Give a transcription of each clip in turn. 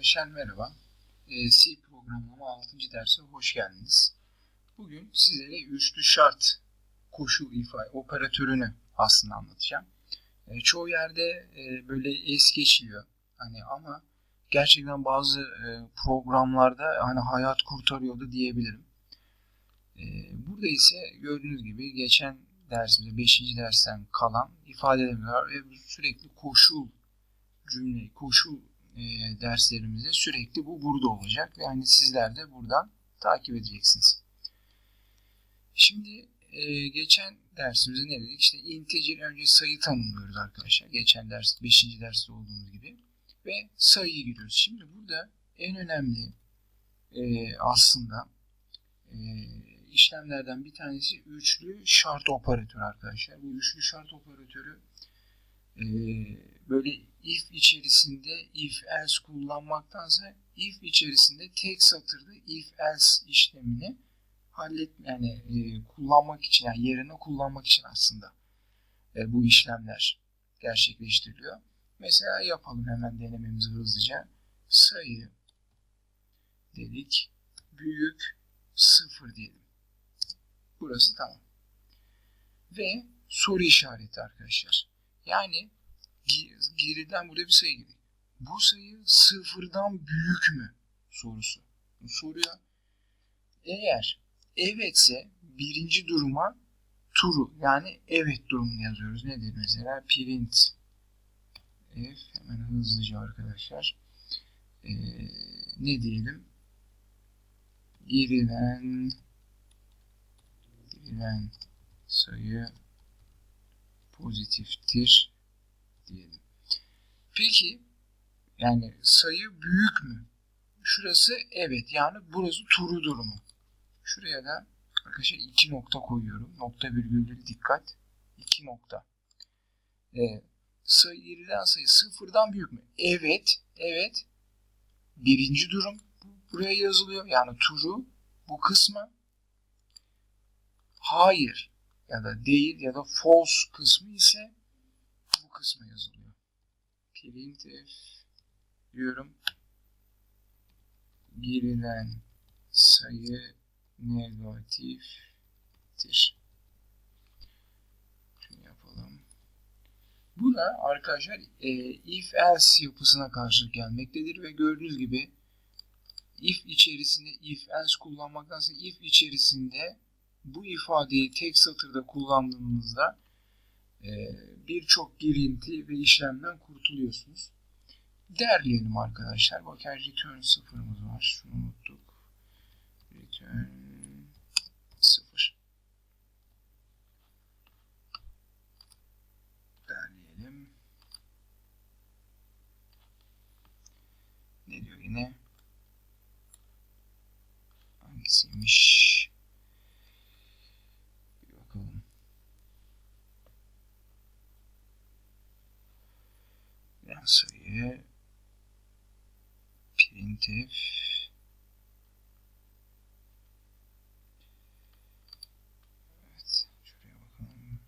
Arkadaşlar merhaba. Ee, C programlama 6. derse hoş geldiniz. Bugün sizlere üçlü şart koşul ifade operatörünü aslında anlatacağım. Ee, çoğu yerde e, böyle es geçiliyor. Hani ama gerçekten bazı e, programlarda hani hayat kurtarıyordu diyebilirim. Ee, burada ise gördüğünüz gibi geçen dersimizde 5. dersten kalan ifadelerimiz var ve sürekli koşul cümle, koşul e, derslerimizde sürekli bu burada olacak. ve Yani sizler de buradan takip edeceksiniz. Şimdi e, geçen dersimizde ne dedik? İşte integer önce sayı tanımlıyoruz arkadaşlar. Geçen ders 5. derste olduğumuz gibi. Ve sayıyı giriyoruz. Şimdi burada en önemli e, aslında e, işlemlerden bir tanesi üçlü şart operatörü arkadaşlar. Bu üçlü şart operatörü e, böyle if içerisinde if else kullanmaktansa if içerisinde tek satırda if else işlemini hallet yani e, kullanmak için yani yerine kullanmak için aslında e, bu işlemler gerçekleştiriliyor. Mesela yapalım hemen denememizi hızlıca. Sayı dedik. Büyük sıfır diyelim. Burası tamam. Ve soru işareti arkadaşlar. Yani geriden buraya bir sayı geliyor. Bu sayı sıfırdan büyük mü sorusu. Bu soruya eğer evetse birinci duruma true yani evet durumunu yazıyoruz. Nedir mesela? Print f hemen hızlıca arkadaşlar ee, ne diyelim? Girilen girilen sayı pozitiftir diyelim. Peki yani sayı büyük mü? Şurası evet yani burası turu durumu. Şuraya da arkadaşlar iki nokta koyuyorum. Nokta virgülleri dikkat. iki nokta. Ee, sayı girilen sayı sıfırdan büyük mü? Evet. Evet. Birinci durum buraya yazılıyor. Yani turu bu kısmı. Hayır ya da değil ya da false kısmı ise bu kısma yazılıyor. Printf diyorum. Girilen sayı negatiftir. Şunu yapalım. Bu da arkadaşlar e, if else yapısına karşılık gelmektedir ve gördüğünüz gibi if içerisinde if else kullanmaktansa if içerisinde bu ifadeyi tek satırda kullandığınızda e, birçok girinti ve işlemden kurtuluyorsunuz. Derleyelim arkadaşlar. Bakın return sıfırımız var. Şunu unuttuk. Return sıfır. Derleyelim. Ne diyor yine? Hangisiymiş? Sayı printf Evet, şuraya bakalım.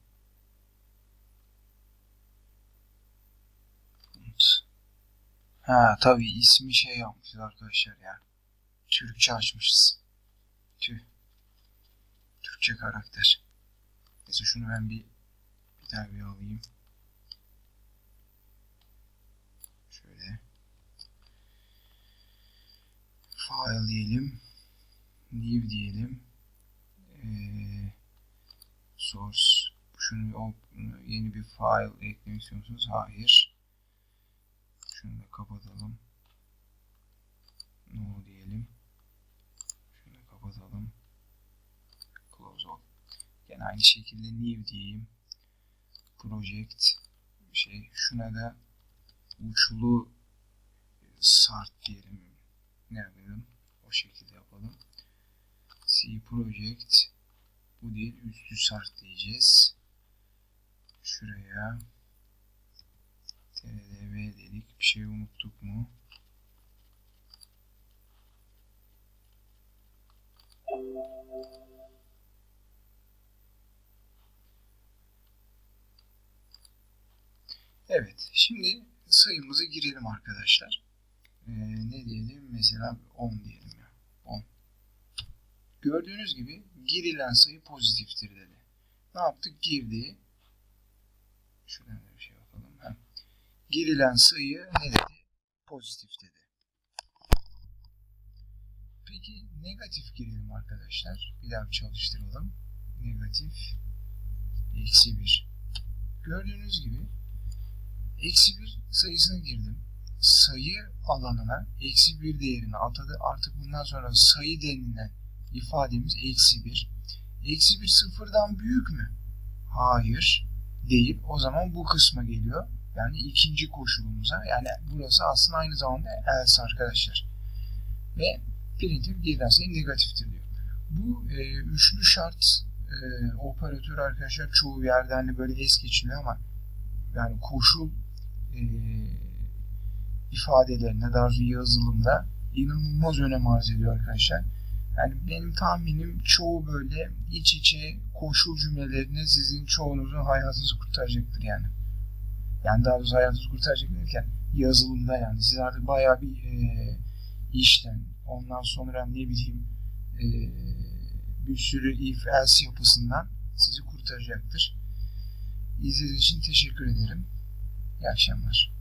Ha tabii ismi şey yapmışız arkadaşlar ya. Türkçe açmışız. Tüh. Türkçe karakter. Neyse şunu ben bir bir daha bir alayım. File diyelim. New diyelim. Ee, source. Şunu yeni bir file eklemek istiyorsunuz. Hayır. Şunu da kapatalım. No diyelim. Şunu da kapatalım. Close all. Yine aynı şekilde new diyeyim. Project şey şuna da uçlu sart diyelim ne yapalım? O şekilde yapalım. C project bu değil üstü sart diyeceğiz. Şuraya tdv dedik. Bir şey unuttuk mu? Evet. Şimdi sayımızı girelim arkadaşlar. Ee, ne diyelim mesela 10 diyelim ya. 10. Gördüğünüz gibi girilen sayı pozitiftir dedi. Ne yaptık? Girdi. Şuradan da bir şey yapalım. Ha. Girilen sayı ne dedi? Pozitif dedi. Peki negatif girelim arkadaşlar. Bir daha bir çalıştıralım. Negatif eksi 1. Gördüğünüz gibi eksi 1 sayısını girdim. Sayı alanına eksi 1 değerini atadı. Artık bundan sonra sayı denilen ifademiz eksi 1. Eksi 1 sıfırdan büyük mü? Hayır. Değil. O zaman bu kısma geliyor. Yani ikinci koşulumuza. Yani burası aslında aynı zamanda else arkadaşlar. Ve printf sayı negatiftir diyor. Bu e, üçlü şart e, operatör arkadaşlar çoğu yerde hani böyle es geçiliyor ama yani koşul e, ifadelerine daha yazılımda inanılmaz önem arz ediyor arkadaşlar. Yani benim tahminim çoğu böyle iç içe koşul cümlelerine sizin çoğunuzun hayatınızı kurtaracaktır yani. Yani daha doğrusu hayatınızı kurtaracak derken yazılımda yani siz artık bayağı bir e, işten ondan sonra ne bileyim e, bir sürü if else yapısından sizi kurtaracaktır. İzlediğiniz için teşekkür ederim. İyi akşamlar.